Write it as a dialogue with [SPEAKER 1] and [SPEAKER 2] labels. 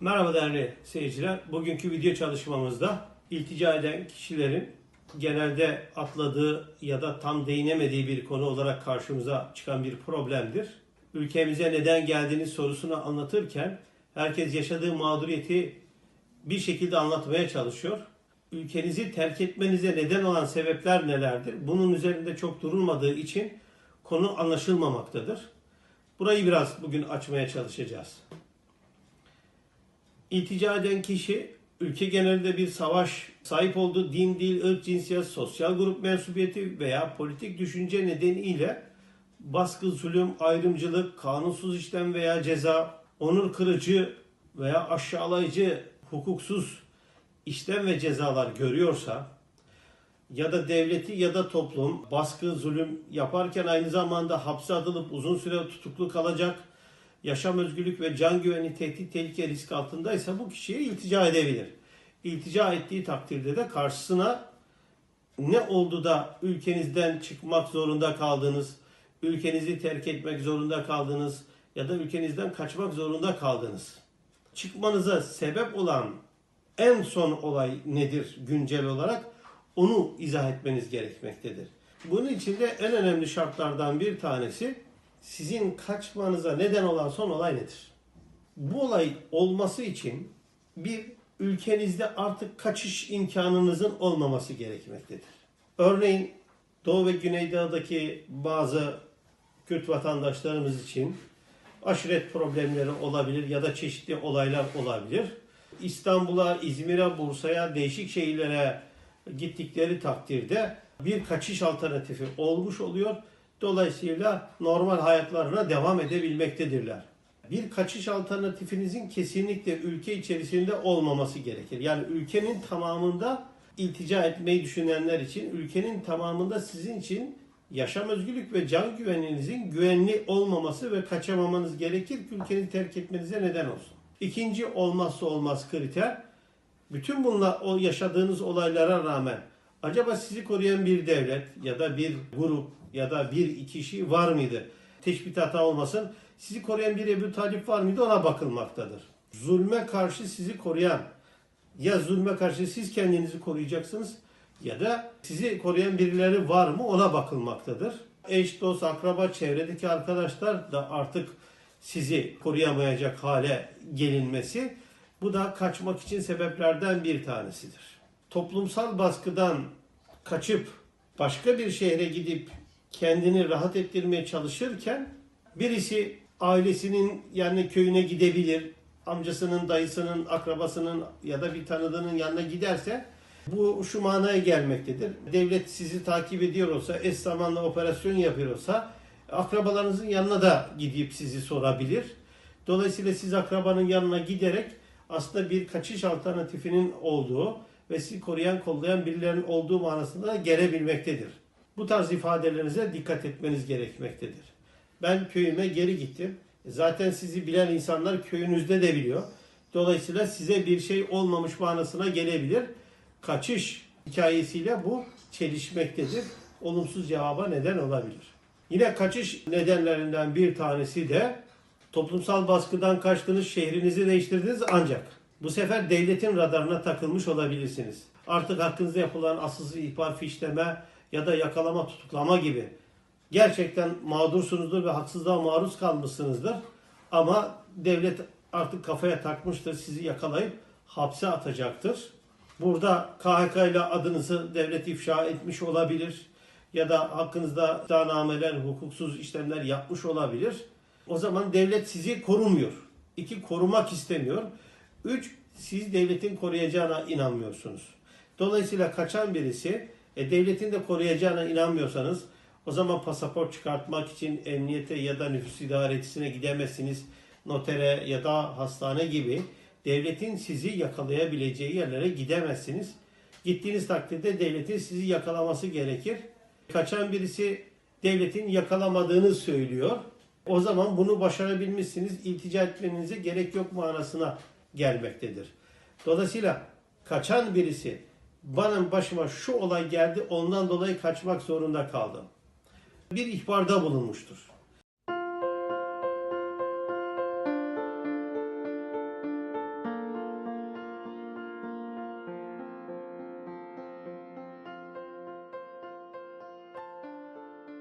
[SPEAKER 1] Merhaba değerli seyirciler. Bugünkü video çalışmamızda iltica eden kişilerin genelde atladığı ya da tam değinemediği bir konu olarak karşımıza çıkan bir problemdir. Ülkemize neden geldiğiniz sorusunu anlatırken herkes yaşadığı mağduriyeti bir şekilde anlatmaya çalışıyor. Ülkenizi terk etmenize neden olan sebepler nelerdir? Bunun üzerinde çok durulmadığı için konu anlaşılmamaktadır. Burayı biraz bugün açmaya çalışacağız. İltica eden kişi ülke genelinde bir savaş, sahip olduğu din, dil, ırk, cinsiyet, sosyal grup mensubiyeti veya politik düşünce nedeniyle baskı, zulüm, ayrımcılık, kanunsuz işlem veya ceza, onur kırıcı veya aşağılayıcı, hukuksuz işlem ve cezalar görüyorsa ya da devleti ya da toplum baskı, zulüm yaparken aynı zamanda hapse atılıp uzun süre tutuklu kalacak, yaşam özgürlük ve can güvenliği tehdit, tehlike, risk altındaysa bu kişiye iltica edebilir. İltica ettiği takdirde de karşısına ne oldu da ülkenizden çıkmak zorunda kaldınız, ülkenizi terk etmek zorunda kaldınız ya da ülkenizden kaçmak zorunda kaldınız. Çıkmanıza sebep olan en son olay nedir güncel olarak? Onu izah etmeniz gerekmektedir. Bunun için de en önemli şartlardan bir tanesi sizin kaçmanıza neden olan son olay nedir? Bu olay olması için bir ülkenizde artık kaçış imkanınızın olmaması gerekmektedir. Örneğin Doğu ve Güneydoğu'daki bazı Kürt vatandaşlarımız için aşiret problemleri olabilir ya da çeşitli olaylar olabilir. İstanbul'a, İzmir'e, Bursa'ya, değişik şehirlere gittikleri takdirde bir kaçış alternatifi olmuş oluyor. Dolayısıyla normal hayatlarına devam edebilmektedirler. Bir kaçış alternatifinizin kesinlikle ülke içerisinde olmaması gerekir. Yani ülkenin tamamında iltica etmeyi düşünenler için, ülkenin tamamında sizin için yaşam özgürlük ve can güvenliğinizin güvenli olmaması ve kaçamamanız gerekir ki ülkenizi terk etmenize neden olsun. İkinci olmazsa olmaz kriter, bütün bunlar o yaşadığınız olaylara rağmen acaba sizi koruyan bir devlet ya da bir grup ya da bir kişi var mıydı? Teşbih hata olmasın. Sizi koruyan bir Ebu Talip var mıydı? Ona bakılmaktadır. Zulme karşı sizi koruyan ya zulme karşı siz kendinizi koruyacaksınız ya da sizi koruyan birileri var mı ona bakılmaktadır. Eş, dost, akraba, çevredeki arkadaşlar da artık sizi koruyamayacak hale gelinmesi bu da kaçmak için sebeplerden bir tanesidir. Toplumsal baskıdan kaçıp başka bir şehre gidip kendini rahat ettirmeye çalışırken birisi ailesinin yani köyüne gidebilir, amcasının, dayısının, akrabasının ya da bir tanıdığının yanına giderse bu şu manaya gelmektedir. Devlet sizi takip ediyor olsa, eş zamanlı operasyon yapıyorsa akrabalarınızın yanına da gidip sizi sorabilir. Dolayısıyla siz akrabanın yanına giderek aslında bir kaçış alternatifinin olduğu ve sizi koruyan, kollayan birilerinin olduğu manasında gelebilmektedir. Bu tarz ifadelerinize dikkat etmeniz gerekmektedir. Ben köyüme geri gittim. Zaten sizi bilen insanlar köyünüzde de biliyor. Dolayısıyla size bir şey olmamış manasına gelebilir. Kaçış hikayesiyle bu çelişmektedir. Olumsuz cevaba neden olabilir. Yine kaçış nedenlerinden bir tanesi de toplumsal baskıdan kaçtınız, şehrinizi değiştirdiniz ancak bu sefer devletin radarına takılmış olabilirsiniz. Artık hakkınızda yapılan asılsız ihbar, fişleme ya da yakalama, tutuklama gibi gerçekten mağdursunuzdur ve haksızlığa maruz kalmışsınızdır. Ama devlet artık kafaya takmıştır, sizi yakalayıp hapse atacaktır. Burada KHK ile adınızı devlet ifşa etmiş olabilir ya da hakkınızda iddianameler, hukuksuz işlemler yapmış olabilir. O zaman devlet sizi korumuyor. İki, korumak istemiyor. Üç, siz devletin koruyacağına inanmıyorsunuz. Dolayısıyla kaçan birisi, e, devletin de koruyacağına inanmıyorsanız o zaman pasaport çıkartmak için emniyete ya da nüfus idaretisine gidemezsiniz. Notere ya da hastane gibi devletin sizi yakalayabileceği yerlere gidemezsiniz. Gittiğiniz takdirde devletin sizi yakalaması gerekir. Kaçan birisi devletin yakalamadığını söylüyor. O zaman bunu başarabilmişsiniz. İltica etmenize gerek yok manasına gelmektedir. Dolayısıyla kaçan birisi bana başıma şu olay geldi ondan dolayı kaçmak zorunda kaldım. Bir ihbarda bulunmuştur.